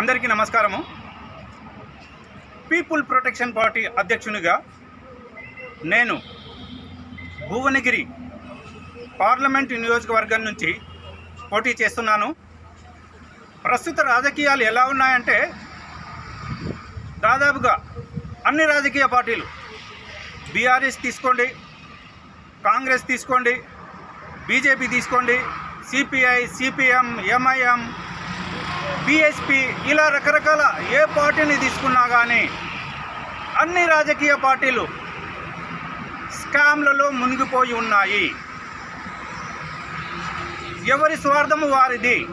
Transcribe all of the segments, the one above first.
అందరికీ నమస్కారము. People protection party అధ్యక్షునిగా నేను భువనగిరి పార్లమెంట్ నియోజకవర్గం నుంచి పోటీ చేస్తున్నాను. ప్రస్తుత రాజకీయాలు ఎలా ఉన్నాయంటే దాదాపుగా అన్ని రాజకీయ పార్టీలు బీఆర్ఎస్ తీసుకోండి కాంగ్రెస్ తీసుకోండి బీజేపీ తీసుకోండి సిపిఐ సిపిఎం ఎంఐఎం బిఎస్పి ఇలా రకరకాల ఏ పార్టీని తీసుకున్నా కానీ అన్ని రాజకీయ పార్టీలు స్కామ్లలో మునిగిపోయి ఉన్నాయి. ఎవరి స్వార్థము వారిది?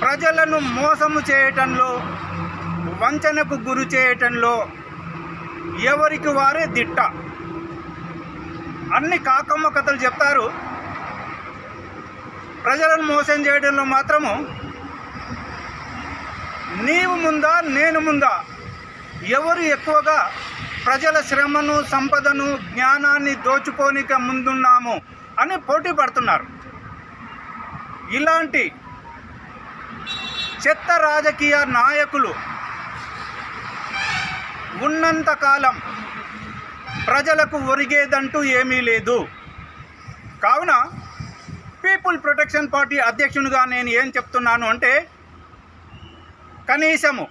ప్రజలను మోసము చేయటంలో వంచనకు గురి చేయటంలో ఎవరికి వారే దిట్ట? అన్ని కాకమ్మ కథలు చెప్తారు. ప్రజలను మోసం చేయడంలో మాత్రము నీవు ముందా నేను ముందా? ఎవరు ఎక్కువగా ప్రజల శ్రమను సంపదను జ్ఞానాన్ని దోచుకోనిక ముందున్నాము అని పోటీ పడుతున్నారు. ఇలాంటి చెత్త రాజకీయ నాయకులు ఉన్నంతకాలం ప్రజలకు ఒరిగేదంటూ ఏమీ లేదు. కావున పీపుల్ ప్రొటెక్షన్ పార్టీ అధ్యక్షునిగా నేను ఏం చెప్తున్నాను అంటే కనీసము.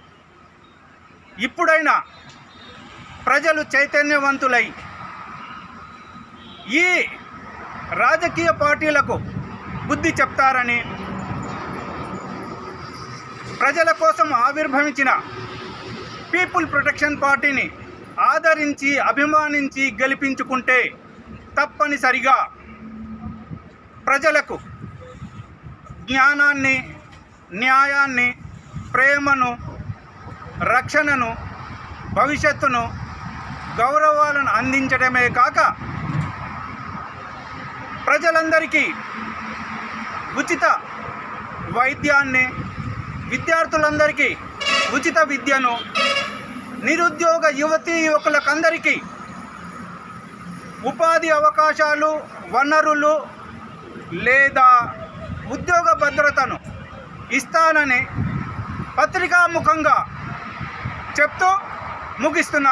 ఇప్పుడైనా ప్రజలు చైతన్యవంతులై ఈ రాజకీయ పార్టీలకు బుద్ధి చెప్తారని ప్రజల కోసం ఆవిర్భవించిన పీపుల్ ప్రొటెక్షన్ పార్టీని ఆదరించి అభిమానించి గెలిపించుకుంటే తప్పనిసరిగా ప్రజలకు జ్ఞానాన్ని న్యాయాన్ని ప్రేమను రక్షణను భవిష్యత్తును గౌరవాలను అందించడమే కాక ప్రజలందరికీ ఉచిత వైద్యాన్ని విద్యార్థులందరికీ ఉచిత విద్యను నిరుద్యోగ యువతీ యువకులకందరికీ ఉపాధి అవకాశాలు వనరులు లేదా ఉద్యోగ భద్రతను ఇస్తానని పత్రికాముఖంగా చెప్తూ ముగిస్తున్నారు